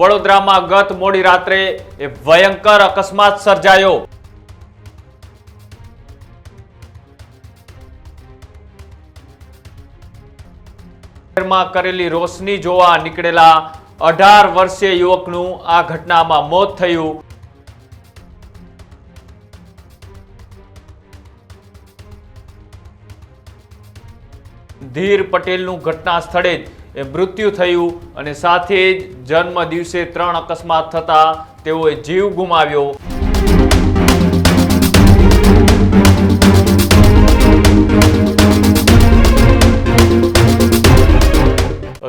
વડોદરામાં ગત મોડી રાત્રે એ ભયંકર અકસ્માત સર્જાયો. કરેલી રોશની જોવા નીકળેલા અઢાર વર્ષીય યુવકનું આ ઘટનામાં મોત થયું. ધીર પટેલનું ઘટના સ્થળે જ એ મૃત્યુ થયું અને સાથે જ જન્મ દિવસે ત્રણ અકસ્માત થતા તેઓએ જીવ ગુમાવ્યો.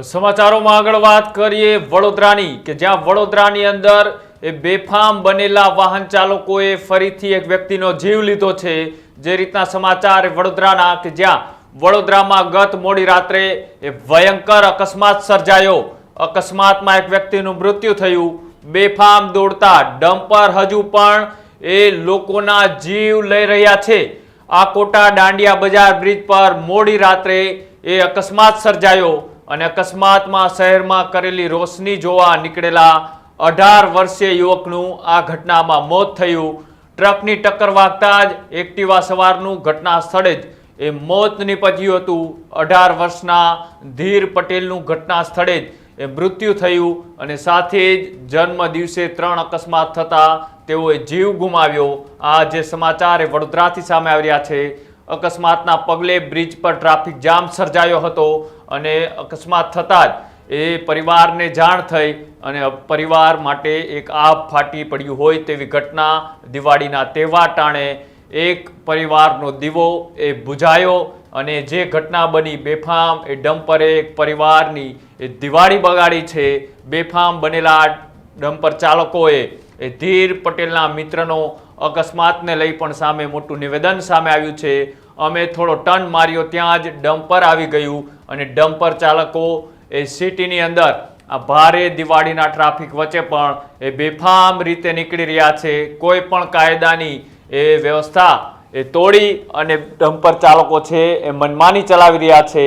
સમાચારોમાં આગળ વાત કરીએ વડોદરાની, કે જ્યાં વડોદરાની અંદર એ બેફામ બનેલા વાહન ચાલકોએ ફરીથી એક વ્યક્તિનો જીવ લીધો છે. જે રીતના સમાચાર વડોદરાના, કે જ્યાં વડોદરામાં ગત મોડી રાત્રે એ ભયંકર અકસ્માત સર્જાયો. અકસ્માતમાં એક વ્યક્તિનું મૃત્યુ થયું. બેફામ દોડતા ડમ્પર હજુ પણ એ લોકોના જીવ લઈ રહ્યા છે. આ કોટા દાંડિયા બજાર બ્રિજ પર મોડી રાત્રે એ અકસ્માત સર્જાયો અને અકસ્માતમાં શહેરમાં કરેલી રોશની જોવા નીકળેલા અઢાર વર્ષીય યુવકનું આ ઘટનામાં મોત થયું. ટ્રકની ટક્કર વાગતા જ એક્ટિવા સવારનું ઘટના સ્થળે જ એ મોત નીપજ્યું હતું. અઢાર વર્ષના ધીર પટેલનું ઘટના સ્થળે જ એ મૃત્યુ થયું અને સાથે જ જન્મ દિવસે ત્રણ અકસ્માત થતા તેઓએ જીવ ગુમાવ્યો. આ જે સમાચાર એ વડોદરાથી સામે આવ્યા છે. અકસ્માતના પગલે બ્રિજ પર ટ્રાફિક જામ સર્જાયો હતો અને અકસ્માત થતાં જ એ પરિવારને જાણ થઈ અને પરિવાર માટે એક આભ ફાટી પડ્યું હોય તેવી ઘટના દિવાળીના તહેવાર ટાણે એક પરિવારનો દીવો એ બુઝાયો અને જે ઘટના બની બેફામ એ ડમ્પરે એક પરિવારની એ દિવાળી બગાડી છે. બેફામ બનેલા ડમ્પર ચાલકોએ એ ધીર પટેલના મિત્રનો અકસ્માતને લઈ પણ સામે મોટું નિવેદન સામે આવ્યું છે. અમે થોડો ટર્ન માર્યો ત્યાં જ ડમ્પર આવી ગયું અને ડમ્પર ચાલકો એ સિટીની અંદર આ ભારે દિવાળીના ટ્રાફિક વચ્ચે પણ એ બેફામ રીતે નીકળી રહ્યા છે. કોઈ પણ કાયદાની એ વ્યવસ્થા, એ તોડી અને ડમ્પર ચાલકો છે એ મનમાની ચલાવી રહ્યા છે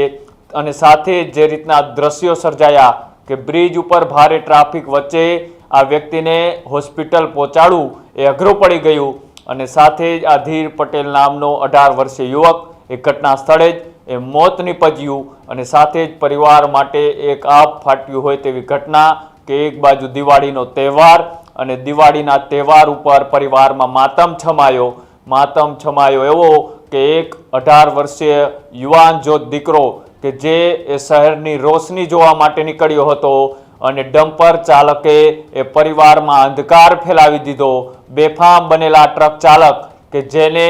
અને સાથે જે રીતના દ્રશ્યો સર્જાયા કે બ્રિજ ઉપર ભારે ટ્રાફિક વચ્ચે આ વ્યક્તિને હોસ્પિટલ પહોંચાડવું એ અઘરું પડી ગયું અને સાથે જ આ ધીર પટેલ નામનો અઢાર વર્ષીય યુવક એ ઘટના સ્થળે જ એ મોત નીપજ્યું અને સાથે જ પરિવાર માટે એક આપ ફાટ્યું હોય તેવી ઘટના કે એક બાજુ દિવાળીનો તહેવાર અને દિવાળીના તહેવાર ઉપર પરિવારમાં માતમ છમાયો. માતમ છમાયો એવો કે એક અઢાર વર્ષીય યુવાન જો દીકરો કે જે એ શહેરની રોશની જોવા માટે નીકળ્યો હતો અને ડમ્પર ચાલકે એ પરિવારમાં અંધકાર ફેલાવી દીધો. બેફામ બનેલા ટ્રક ચાલક કે જેને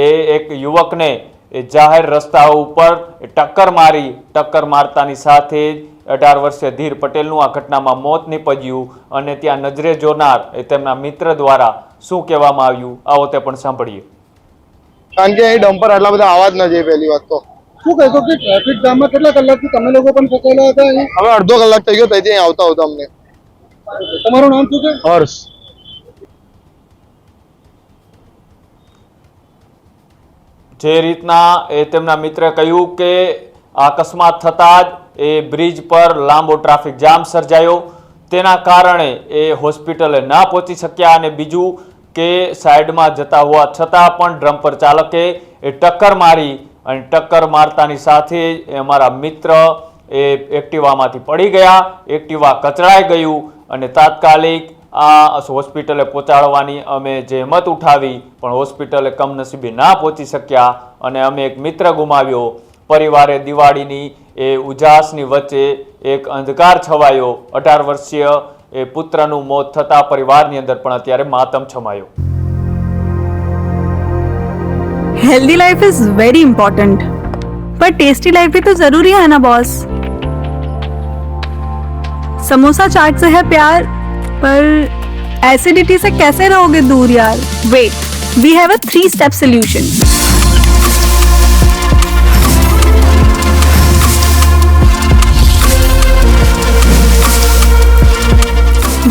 એ એક યુવકને એ જાહેર રસ્તા ઉપર ટક્કર મારી, ટક્કર મારતાની સાથે જ અઢાર વર્ષીય ધીર પટેલનું આ ઘટનામાં મોત નીપજ્યું અને ત્યાં નજરે જોનાર એ તેમના મિત્ર દ્વારા શું કહેવામાં આવ્યું? આવો તે પણ સાંભળીએ. કારણ કે અહીં ડમ્પર આટલા બધા અવાજ ન જોઈએ પહેલી વાત તો. શું કહેશો કે ટ્રાફિક જામમાં કેટલા કલાકથી તમે લોકો પણ ફસાયેલા હતા હવે અડધો કલાક થઈ ગયો ત્યાંથી આવતા આવતા અમને. તમારું નામ શું છે? હર્ષ. જે રીતના એ તેમના મિત્રે કહ્યું કે આ અકસ્માત થતાં જ એ બ્રિજ પર લાંબો ટ્રાફિક જામ સર્જાયો. તેના કારણે એ હોસ્પિટલે ના પહોંચી શક્યા અને બીજું કે સાઈડમાં જતા હોવા છતાં પણ ડ્રમ્પર ચાલકે એ ટક્કર મારી અને ટક્કર મારતાની સાથે અમારા મિત્ર એ એક્ટિવામાંથી પડી ગયા. એક્ટિવા કચડાઈ ગયું અને તાત્કાલિક આ હોસ્પિટલે પહોંચાડવાની અમે જે હિંમત ઉઠાવી પણ હોસ્પિટલે કમનસીબે ના પહોંચી શક્યા અને અમે એક મિત્ર ગુમાવ્યો પરિવારે દિવાળીની એ ઉજાસની વચ્ચે એક અંધકાર છવાયો અઢાર વર્ષીય એ પુત્રનું મોત થતાં પરિવારની અંદર પણ અત્યારે માતમ છમાયો healthy life is very important पर टेस्टी लाइफ भी तो जरूरी है ना बॉस समोसा चाट से है प्यार पर एसिडिटी से कैसे रहोगे दूर यार wait we have a three step solution